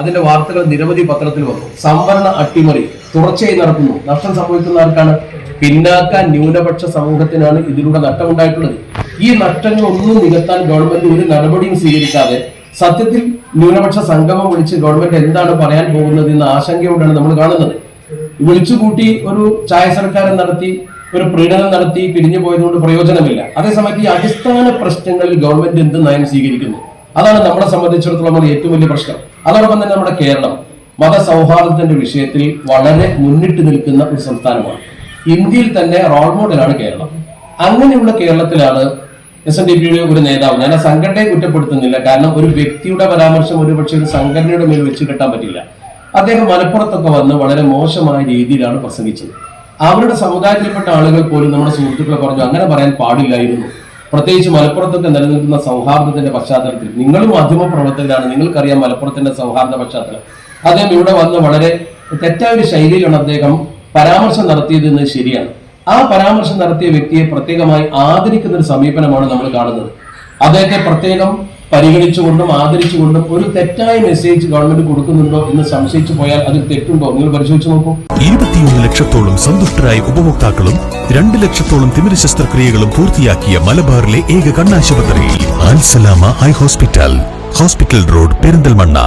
അതിന്റെ വാർത്തകൾ നിരവധി പത്രത്തിൽ വന്നു. സംവരണ അട്ടിമറി തുടർച്ചയായി നടക്കുന്നു. നഷ്ടം സംഭവിക്കുന്നവർക്കാണ് പിന്നാക്ക ന്യൂനപക്ഷ സമൂഹത്തിനാണ് ഇതിലൂടെ നഷ്ടമുണ്ടായിട്ടുള്ളത്. ഈ നഷ്ടങ്ങളൊന്നും നികത്താൻ ഗവൺമെന്റ് ഒരു നടപടിയും സ്വീകരിക്കാതെ സത്യത്തിൽ ന്യൂനപക്ഷ സംഗമം വിളിച്ച് ഗവൺമെന്റ് എന്താണ് പറയാൻ പോകുന്നത് എന്ന ആശങ്കയോടെയാണ് നമ്മൾ കാണുന്നത്. വിളിച്ചുകൂട്ടി ഒരു ചായ സർക്കാരം നടത്തി ഒരു പ്രീണനം നടത്തി പിരിഞ്ഞു പോയതുകൊണ്ട് പ്രയോജനമില്ല. അതേസമയത്ത് ഈ അടിസ്ഥാന പ്രശ്നങ്ങളിൽ ഗവൺമെന്റ് എന്ത് നയം സ്വീകരിക്കുന്നു? അതാണ് നമ്മളെ സംബന്ധിച്ചിടത്തോളം ഏറ്റവും വലിയ പ്രശ്നം. അതോടൊപ്പം തന്നെ നമ്മുടെ കേരളം മതസൗഹാർദ്ദത്തിന്റെ വിഷയത്തിൽ വളരെ മുന്നിട്ട് നിൽക്കുന്ന ഒരു സംസ്ഥാനമാണ്. ഇന്ത്യയിൽ തന്നെ റോൾ മോഡലാണ് കേരളം. അങ്ങനെയുള്ള കേരളത്തിലാണ് എസ് എൻ ഡി പിയുടെ ഒരു നേതാവ്. ഞാൻ ആ സംഘടനയെ കുറ്റപ്പെടുത്തുന്നില്ല. കാരണം ഒരു വ്യക്തിയുടെ പരാമർശം ഒരു പക്ഷേ ഒരു സംഘടനയുടെ മേൽ വെച്ച് കെട്ടാൻ പറ്റില്ല. അദ്ദേഹം മലപ്പുറത്തൊക്കെ വന്ന് വളരെ മോശമായ രീതിയിലാണ് പ്രസംഗിച്ചത്. അവരുടെ സമുദായത്തിൽപ്പെട്ട ആളുകൾ പോലും നമ്മുടെ സുഹൃത്തുക്കളെ പറഞ്ഞു അങ്ങനെ പറയാൻ പാടില്ലായിരുന്നു. പ്രത്യേകിച്ച് മലപ്പുറത്തൊക്കെ നിലനിൽക്കുന്ന സൗഹാർദ്ദത്തിന്റെ പശ്ചാത്തലത്തിൽ നിങ്ങളും മാധ്യമ പ്രവർത്തകരാണ് നിങ്ങൾക്കറിയാം മലപ്പുറത്തിന്റെ സൗഹാർദ്ദ പശ്ചാത്തലം. അദ്ദേഹം ഇവിടെ വന്ന് വളരെ തെറ്റായ ഒരു ശൈലിയിലാണ് അദ്ദേഹം പരാമർശം നടത്തിയത് എന്ന് ശരിയാണ്. ആ പരാമർശം നടത്തിയ വ്യക്തിയെ പ്രത്യേകമായി ആദരിക്കുന്ന ഒരു സമീപനമാണ് നമ്മൾ കാണുന്നത്. അദ്ദേഹത്തെ പ്രത്യേകം പരിഗണിച്ചുകൊണ്ടും ആദരിച്ചുകൊണ്ടും ഒരു തെറ്റായ മെസ്സേജ് ഗവൺമെന്റ് കൊടുക്കുന്നുണ്ടോ എന്ന് സംശയിച്ചു പോയാൽ അതിൽ തെറ്റുണ്ടോ? നിങ്ങൾ പരിശോധിച്ച് നോക്കൂ. ഇരുപത്തിയൊന്ന് ലക്ഷത്തോളം സന്തുഷ്ടരായ ഉപഭോക്താക്കളും രണ്ട് ലക്ഷത്തോളം തിമിര ശസ്ത്രക്രിയകളും പൂർത്തിയാക്കിയ മലബാറിലെ ഏക കണ്ണാശുപത്രി Alsalama eye hospital. Hospital road Perinthalmanna.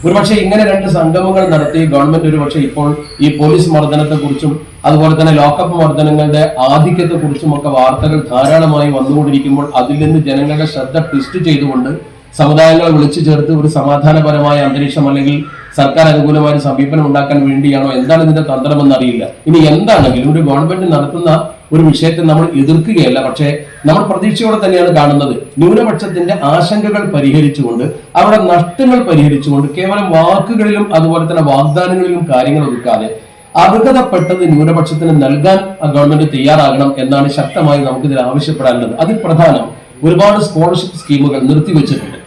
ഒരുപക്ഷെ ഇങ്ങനെ രണ്ട് സംഗമങ്ങൾ നടത്തി ഗവൺമെന്റ് ഒരുപക്ഷെ ഇപ്പോൾ ഈ പോലീസ് മർദ്ദനത്തെ കുറിച്ചും അതുപോലെ തന്നെ ലോക്കപ്പ് മർദ്ദനങ്ങളുടെ ആധിക്യത്തെ കുറിച്ചും ഒക്കെ വാർത്തകൾ ധാരാളമായി വന്നുകൊണ്ടിരിക്കുമ്പോൾ അതിൽ നിന്ന് ജനങ്ങളുടെ ശ്രദ്ധ ട്വിസ്റ്റ് ചെയ്തുകൊണ്ട് സമുദായങ്ങളെ വിളിച്ചു ചേർത്ത് ഒരു സമാധാനപരമായ അന്തരീക്ഷം അല്ലെങ്കിൽ സർക്കാർ അനുകൂലമായ സമീപനം ഉണ്ടാക്കാൻ വേണ്ടിയാണോ? എന്താണ് ഇതിന്റെ തന്ത്രമെന്ന് അറിയില്ല ഇനി എന്താണെങ്കിലും ഒരു ഗവൺമെന്റ് നടത്തുന്ന ഒരു വിഷയത്തെ നമ്മൾ എതിർക്കുകയല്ല പക്ഷേ നമ്മൾ പ്രതീക്ഷയോടെ തന്നെയാണ് കാണുന്നത്. ന്യൂനപക്ഷത്തിന്റെ ആശങ്കകൾ പരിഹരിച്ചുകൊണ്ട് അവരുടെ നഷ്ടങ്ങൾ പരിഹരിച്ചുകൊണ്ട് കേവലം വാക്കുകളിലും അതുപോലെ തന്നെ വാഗ്ദാനങ്ങളിലും കാര്യങ്ങൾ ഒതുക്കാതെ അർഹതപ്പെട്ടത് ന്യൂനപക്ഷത്തിന് നൽകാൻ ഗവൺമെന്റ് തയ്യാറാകണം എന്നാണ് ശക്തമായി നമുക്കിതിൽ ആവശ്യപ്പെടാനുള്ളത്. അതിൽ പ്രധാനം ഒരുപാട് സ്കോളർഷിപ്പ് സ്കീമുകൾ നിർത്തിവെച്ചിട്ടുണ്ട്.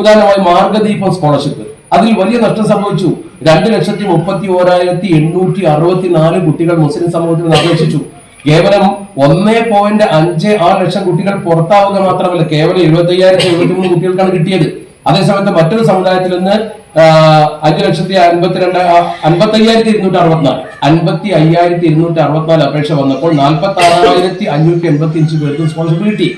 ഉദാഹരണമായി മാർഗദീപം സ്കോളർഷിപ്പ്. അതിൽ വലിയ നഷ്ടം സംഭവിച്ചു. രണ്ട് ലക്ഷത്തി മുപ്പത്തി ഓരായിരത്തി എണ്ണൂറ്റി അറുപത്തി നാല് കുട്ടികൾ മുസ്ലിം സമൂഹത്തിൽ അപേക്ഷിച്ചു കേവലം ഒന്നേ പോയിന്റ് അഞ്ച് ആറ് ലക്ഷം കുട്ടികൾ പുറത്താവുക മാത്രമല്ല കേവലം എഴുപത്തി അയ്യായിരത്തി എഴുപത്തി മൂന്ന് കുട്ടികൾക്കാണ് കിട്ടിയത്. അതേസമയത്ത് മറ്റൊരു സമുദായത്തിൽ നിന്ന് അഞ്ചു ലക്ഷത്തി അൻപത്തിരണ്ട് അൻപത്തി അയ്യായിരത്തി ഇരുന്നൂറ്റി അറുപത്തിനാല് അൻപത്തി അയ്യായിരത്തി ഇരുന്നൂറ്റി അറുപത്തിനാല് അപേക്ഷ വന്നപ്പോൾ നാൽപ്പത്തി ആറായിരത്തി അഞ്ഞൂറ്റി എൺപത്തി അഞ്ച് പേർക്ക് സ്കോളർഷിപ്പ് കിട്ടി.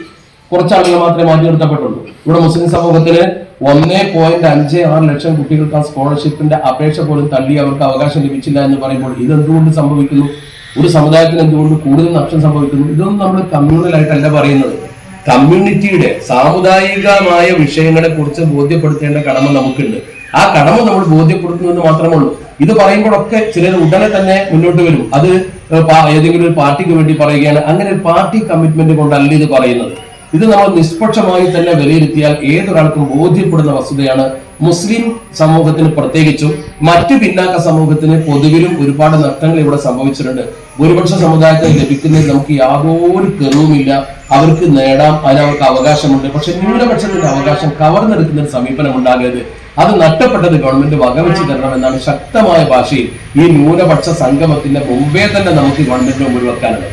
കുറച്ച് ആളുകൾ മാത്രമേ മാറ്റി നിർത്തപ്പെട്ടുള്ളൂ. ഇവിടെ മുസ്ലിം സമൂഹത്തിന് ഒന്നേ പോയിന്റ് അഞ്ച് ആറ് ലക്ഷം കുട്ടികൾക്ക് ആ സ്കോളർഷിപ്പിന്റെ അപേക്ഷ പോലും തള്ളി അവർക്ക് അവകാശം ലഭിച്ചില്ല എന്ന് പറയുമ്പോൾ ഇതെന്തുകൊണ്ട് സംഭവിക്കുന്നു? ഒരു സമുദായത്തിന് എന്തുകൊണ്ട് കൂടുതൽ നഷ്ടം സംഭവിക്കുന്നു? ഇതൊന്നും നമ്മൾ കമ്മ്യൂണൽ ആയിട്ടല്ല പറയുന്നത്. കമ്മ്യൂണിറ്റിയുടെ സാമുദായികമായ വിഷയങ്ങളെ കുറിച്ച് ബോധ്യപ്പെടുത്തേണ്ട കടമ നമുക്കുണ്ട്. ആ കടമ നമ്മൾ ബോധ്യപ്പെടുത്തുന്നത് മാത്രമേ ഉള്ളൂ. ഇത് പറയുമ്പോഴൊക്കെ ചിലർ ഉടനെ തന്നെ മുന്നോട്ട് വരും. അത് ഏതെങ്കിലും ഒരു പാർട്ടിക്ക് വേണ്ടി പറയുകയാണ്. അങ്ങനെ ഒരു പാർട്ടി കമ്മിറ്റ്മെന്റ് കൊണ്ടല്ല ഇത് പറയുന്നത്. ഇത് നമ്മൾ നിഷ്പക്ഷമായി തന്നെ വിലയിരുത്തിയാൽ ഏതൊരാൾക്കും ബോധ്യപ്പെടുന്ന വസ്തുതയാണ്. മുസ്ലിം സമൂഹത്തിന് പ്രത്യേകിച്ചും മറ്റു പിന്നാക്ക സമൂഹത്തിന് പൊതുവിലും ഒരുപാട് നഷ്ടങ്ങൾ ഇവിടെ സംഭവിച്ചിട്ടുണ്ട്. ഭൂരിപക്ഷ സമുദായത്തിന് ലഭിക്കുന്നതിൽ നമുക്ക് യാതൊരു കെറുവുമില്ല അവർക്ക് നേടാം. അതിന് അവർക്ക് അവകാശമുണ്ട്. പക്ഷെ ന്യൂനപക്ഷത്തിന്റെ അവകാശം കവർന്നെടുക്കുന്ന ഒരു സമീപനം ഉണ്ടാകരുത് അത് നഷ്ടപ്പെട്ടത് ഗവൺമെന്റ് വകവെച്ച് തരണമെന്നാണ് ശക്തമായ ഭാഷയിൽ ഈ ന്യൂനപക്ഷ സംഗമത്തിന്റെ മുമ്പേ തന്നെ നമുക്ക് ഗവൺമെന്റിന് മുമ്പിൽ വെക്കാനുള്ളത്.